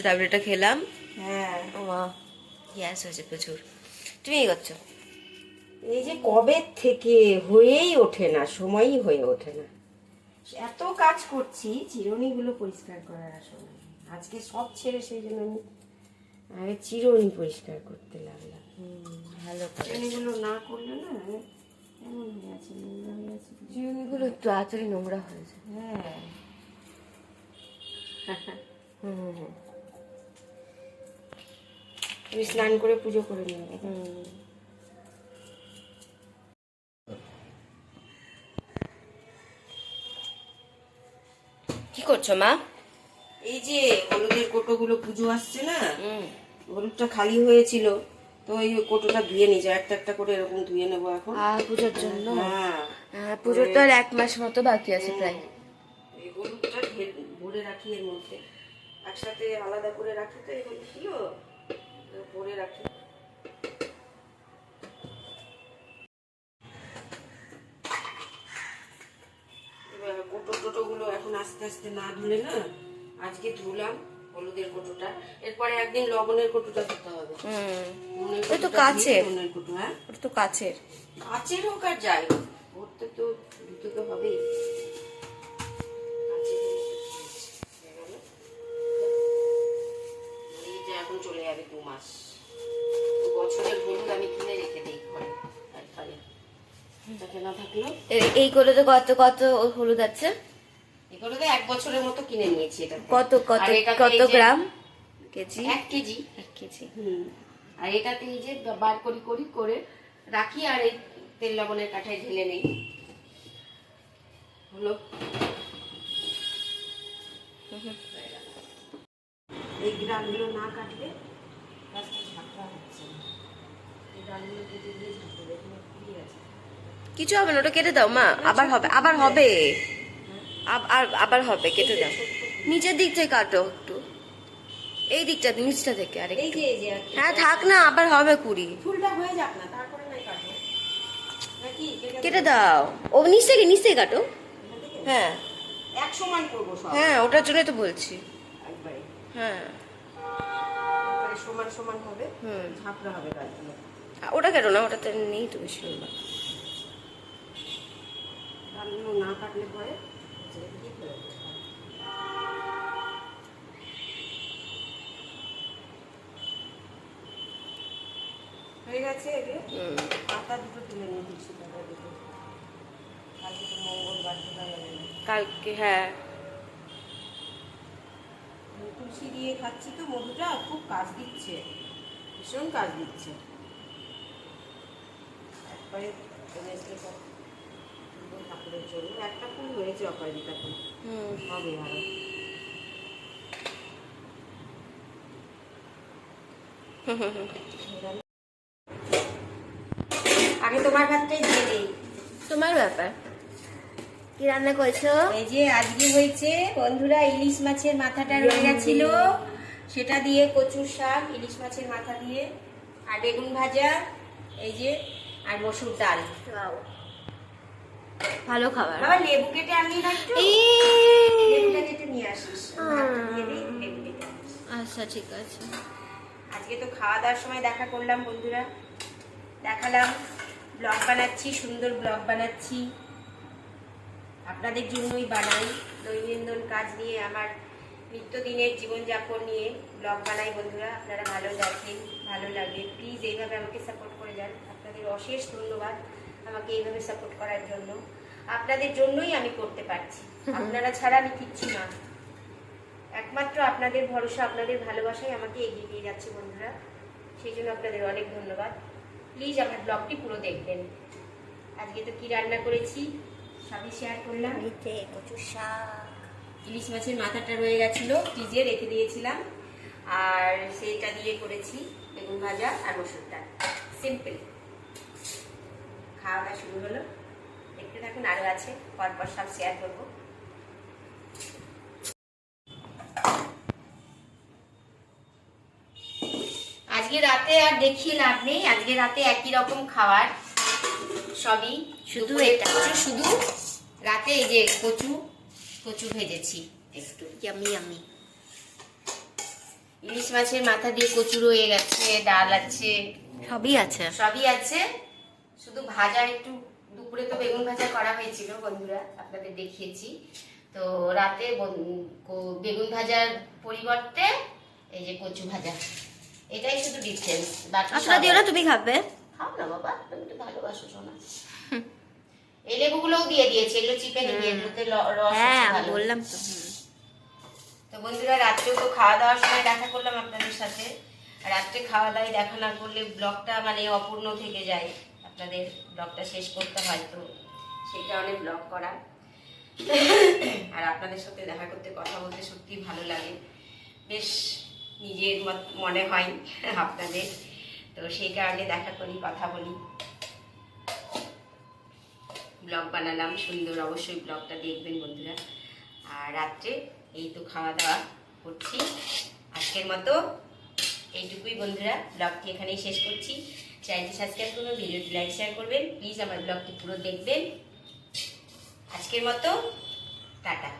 গ্যাসের ট্যাবলেটটা খেলাম। হ্যাঁ ও গ্যাস হয়েছে প্রচুর। তুমি কি করছ? এই যে কবে থেকে হয়েই ওঠে না সময়ই হয়ে ওঠে না। এত কাজ করছি চিরুনিগুলো পরিষ্কার করার আসলে আজকে সব ছেড়ে সেই জন্য আমি আগে চিরুনি পরিষ্কার করতে লাগলাম। ভালো চিরুনিগুলো না করলে না এমন হয়ে আছে নোংরা হয়ে আছে। চিরুনিগুলো তাড়াতাড়ি নোংরা হয়েছে হ্যাঁ। হুম হুম হুম। তুমি স্নান করে পুজো করে নিও হুম। কি করছ মা? এই যে হলুদের কোটোগুলো পুজো আসছে না? হুম। হলুদটা খালি হয়েছিল তো ওই কোটোটা ধুয়ে নিয়ে একটা একটা করে এরকম ধুয়ে নেব এখন। আ পুজোর জন্য? হ্যাঁ। হ্যাঁ পুজোর তো আর এক মাস মতো বাকি আছে প্রায়। এই হলুদটা ভরে রাখি এর মধ্যে। একসাথে আলাদা করে রাখি তো এই হলুদগুলো তো ভরে রাখি। এবার কোটো টোটোগুলো এখন আস্তে আস্তে না ধুলে না আজকে ধুলাম হলুদের কোটোটা এরপরে একদিন লবণের কোটোটা ধুতে হবে। ওই তো। দিয়ে কোটো হ্যাঁ। ওটা তো কাছের কাচের হোক আর যাই হোক ভরতে তো ধুতে তো হবেই। যাবে দু মাস। বছরের হলুদ আমি কিনে রেখে দিই ঘরে একবারে না থাকল। এই করে কত কত হলুদ আছে? এগুলো এক বছরের মতো কিনে নিয়েছি এটা। কত কত এটাতে কত এই যে গ্রাম? কেজি? এক কেজি। এক কেজি। হুম। আর এটাতে এই যে বার করি করি করে রাখি আর এই তেল লবণের কাঠায় ঢেলে নেই। হলো। এই গ্রামগুলো না কাটলে হচ্ছে না এই গ্রামগুলো কেটে দিয়ে ঝাঁকড়া এখানে ফুলি আছে কিছু হবে না ওটা কেটে দাও মা। আবার হবে আবার হবে। আর আবার হবে কেটে দাও। নিচের দিক থেকে কাটো একটু। এই দিকটা নিচটা থেকে আরে এই যে এই যে আর হ্যাঁ থাক না আবার হবে কুড়ি। ফুলটা হয়ে যাক না তারপরে নাই কাটবো নাকি? কেটে দাও। ও নিচ থেকে নিচ থেকে কাটো। হ্যাঁ। এক সমান করব সব। হ্যাঁ ওটার জন্যই তো বলছি। হ্যাঁ। একবারে সমান সমান হবে হুম। ঝাঁকড়া হবে গাছগুলো। ওটা কেটো না? ওটাতে নেই তো বেশি লম্বা ডালগুলো না কাটলে পরে যে কি করে হয়ে গেছে পাতা দুটো তুলে নিয়ে তুলসী পাতা দুটো কালকে তো মঙ্গলবার কালকে হ্যাঁ। তুলসী দিয়ে খাচ্ছি তো মধুটা খুব কাজ দিচ্ছে ভীষণ কাজ দিচ্ছে। একবারে ঠাকুরের জন্য একটা ফুল হয়েছে অপরাজিতা ফুল। হুম। হবে আরও আগে তোমার ভাতটাই দিয়ে দিই। তোমার ব্যাপার? কি রান্না করেছ? এই যে আজকে হয়েছে বন্ধুরা ইলিশ মাছের মাথাটা রয়ে গেছিল। সেটা দিয়ে কচুর শাক ইলিশ মাছের মাথা দিয়ে আর বেগুন ভাজা এই যে আর মসুর ডাল। ভালো খাবার। বাবা লেবু কেটে আনলি না একটু? লেবুটা কেটে নিয়ে আসিস। আচ্ছা ঠিক আছে। আজকে তো খাওয়া দাওয়ার সময় দেখা করলাম বন্ধুরা। দেখালাম ব্লগ বানাচ্ছি সুন্দর ব্লগ বানাচ্ছি। আপনাদের জন্যই বানাই দৈনন্দিন কাজ নিয়ে আমার নিত্যদিনের জীবনযাপন নিয়ে ব্লগ বানাই বন্ধুরা। আপনারা ভালো দেখেন ভালো লাগে। প্লিজ এইভাবে আমাকে সাপোর্ট করে যান। আপনাদের অশেষ ধন্যবাদ আমাকে এইভাবে সাপোর্ট করার জন্য। আপনাদের জন্যই আমি করতে পারছি। আপনারা ছাড়া আমি কিচ্ছু না। একমাত্র আপনাদের ভরসা আপনাদের ভালোবাসাই আমাকে এগিয়ে নিয়ে যাচ্ছে বন্ধুরা। সেই জন্য আপনাদের অনেক ধন্যবাদ। প্লিজ আমার ব্লগটি পুরো দেখবেন। আজকে তো কি রান্না করেছি? সবই শেয়ার করলাম। কচুর শাক। ইলিশ মাছের মাথাটা রয়ে গেছিল ফ্রিজে রেখে দিয়েছিলাম। আর সেইটা দিয়ে করেছি বেগুন ভাজা আর মসুর ডাল। সিম্পল খাওয়া দাওয়া শুরু হলো। দেখতে থাকুন আরও আছে। পরপর সব শেয়ার করব। আজকে রাতে আর দেখিয়ে লাভ নেই। আজকে রাতে একই রকম খাবার। সবই শুধু এটা। শুধু রাতে এই যে কচু কচু ভেজেছি একটু। ইয়ামি ইয়ামি ইলিশ মাছের মাথা দিয়ে কচু রয়ে গেছে ডাল আছে। সবই আছে। সবই আছে। শুধু ভাজা একটু দুপুরে তো বেগুন ভাজা করা হয়েছিল বন্ধুরা আপনাদের দেখিয়েছি। তো রাতে বেগুন ভাজার পরিবর্তে এই যে কচু ভাজা। এটাই শুধু ডিফারেন্স আচ্ছা দিও না তুমি খাবে? খাও না বাবা? তুমি তো ভালোবাসো শোনা। এই লেবুগুলোও দিয়ে দিয়েছে এগুলো চিপে নিবি এগুলোতে রস হ্যাঁ। বললাম তো। তো বন্ধুরা রাত্রেও তো খাওয়া দাওয়ার সময় দেখা করলাম আপনাদের সাথে। আর রাত্রে খাওয়া দাওয়ায় দেখা না করলে ব্লগটা মানে অপূর্ণ থেকে যায়। আপনাদের ব্লগটা শেষ করতে হয় তো সেই কারণে ব্লগ করা। আর আপনাদের সাথে দেখা করতে কথা বলতে সত্যি ভালো লাগে। বেশ নিজের মনে হয় আপনাদের। তো সেই কারণে দেখা করি, কথা বলি। ব্লগ বানালাম, সুন্দর অবশ্যই ব্লগটা দেখবেন বন্ধুরা। আর রাত্রে এই তো খাওয়া দাওয়া করছি। আজকের মতো এইটুকুই বন্ধুরা, ব্লগটি এখানেই শেষ করছি। চ্যানেলটি সাবস্ক্রাইব করবেন ভিডিওটি লাইক, শেয়ার করবেন। প্লিজ আমার ব্লগটি পুরো দেখবেন। আজকের মতো, টাটা।